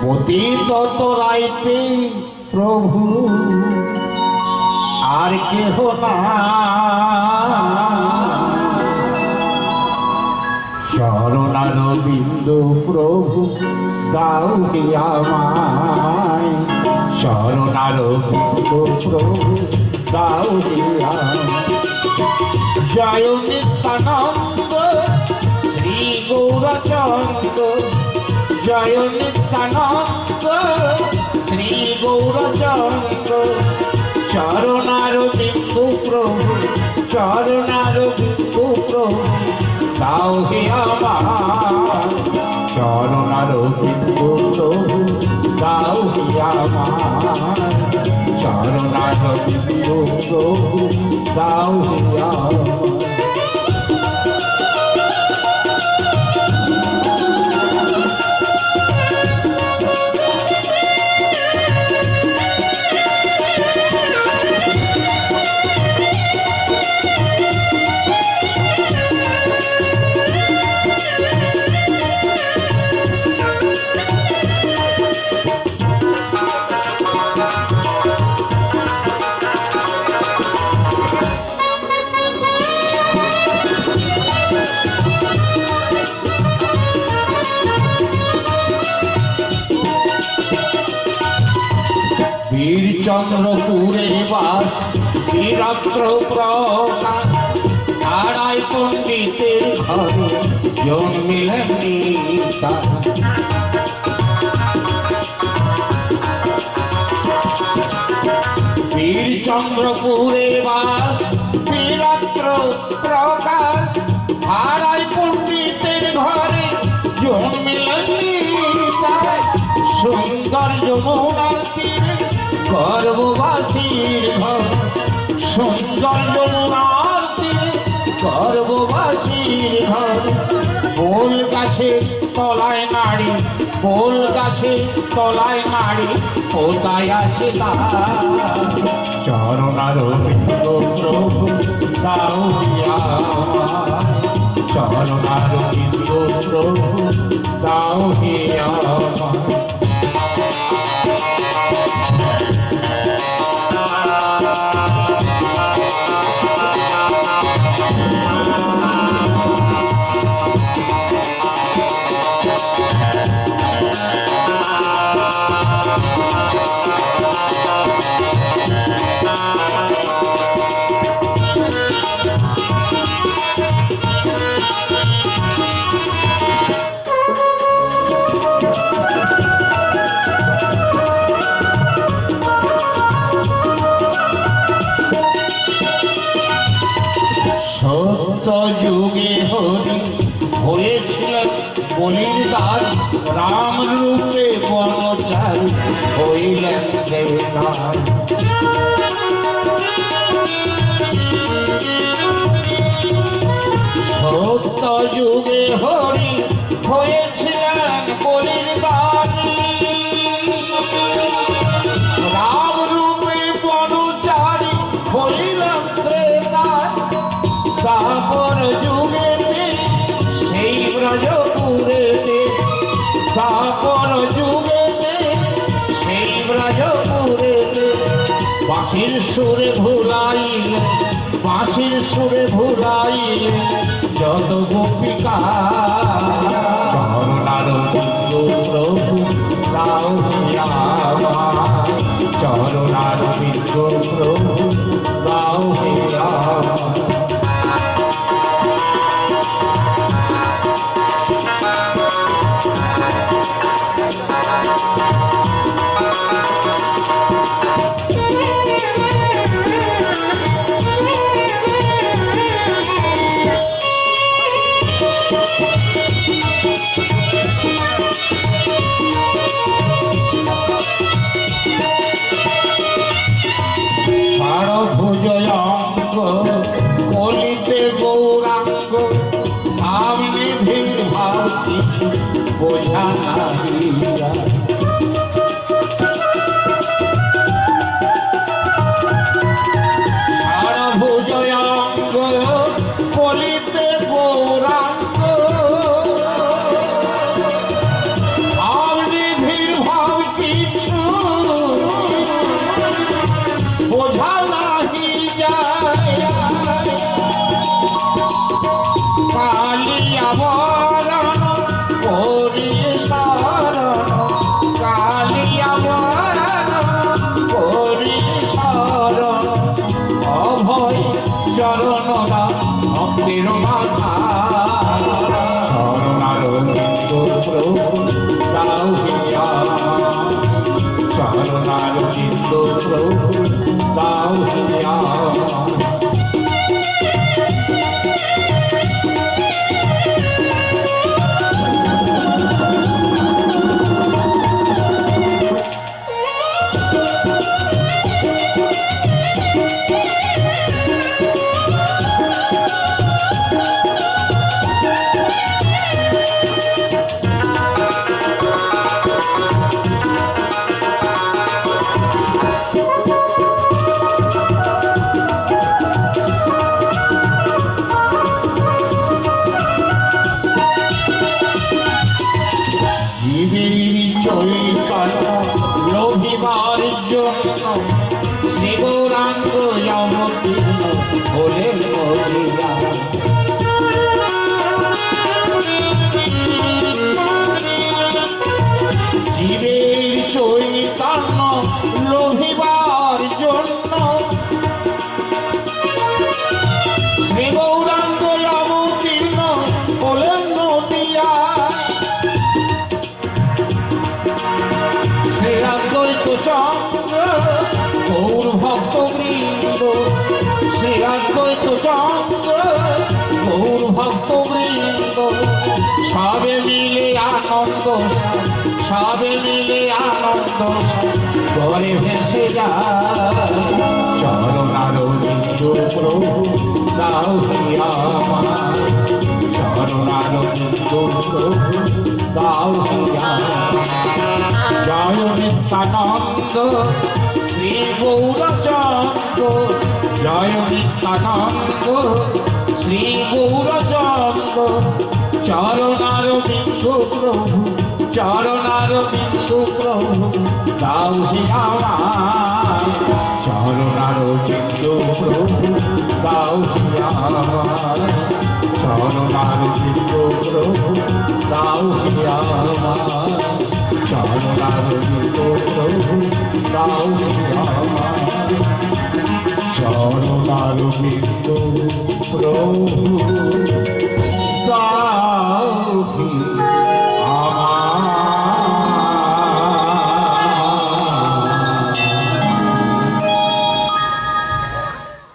পতিত তোরাইতে প্রভু, আর কেহ না চরণার বিন্দু প্রভু, দাও আমায়। চরণার বিন্দু প্রভু, দাও জয় নিত্যানন্দ, শ্রী গৌরচন্দ্র জয় নিত্যানন্দ শ্রী গৌরচন্দ্র। চরণার বিন্দু প্রভু চরণার বিন্দু প্রভু, দাও হে আমার। চরণার বিন্দু প্রভু, দাও হে আমার। চরণার বিন্দু প্রভু, দাও হে আমার। বীরচন্দ্রপুরে বাস বীরাত্র প্রকাশ আড়াই পণ্ডিতের ঘরে জন্মিলেন নিতা বীরচন্দ্রপুরে বাস বীরাত্র প্রকাশ, আড়াই পণ্ডিতের ঘরে জন্মিলেন সুন্দর যমুনার তীরে গর্ভবাসীর ঘর, সুন্দর যমুনার তীরে গর্ভবাসীর ঘর। বোল গাছে তলায় নাড়ি বোল গাছে তলায় নাড়ি, কোথায় আছে চরণার প্রভু দাও চরণার প্রভু দাও হে বলির দাস রাম রূপে বনচার হইলেন দেবতার সত্য যুগে হরি ব্রজপুরেতে বাঁশির সুরে ভুলাইলে, বাঁশির সুরে ভুলাইলে যত গোপিকা। চরণার বিন্দু প্রভু, তাও চরণার প্রভু মন্দির মাথা শরণারবিন্দ প্রভু দাও হিয়া গৌরাঙ্গ যমতীর্ণ হলে মরিয়া বৃন্দ শ্রী অদ্বৈত চন্দ্র গৌর ভক্ত বৃন্দ সবে মিলে আনন্দ সবে মিলে আনন্দ করে ভেসে যায় চরণার প্রভু দাও হিয়া চরণার প্রভু দাও হিয়া জয় নিত্যানন্দ শ্রী গৌরচন্দ্র জয় নিত্যানন্দ শ্রী গৌরচন্দ্র চরণার বিন্দু প্রভু, চরণার বিন্দু প্রভু হি আমার চরণার বিন্দু প্রভু হি আমার চরণার বিন্দু প্রভু, দাও আমার চরণার বিন্দু প্রভু, দাও আমার চরণারু বিন্দু প্রভু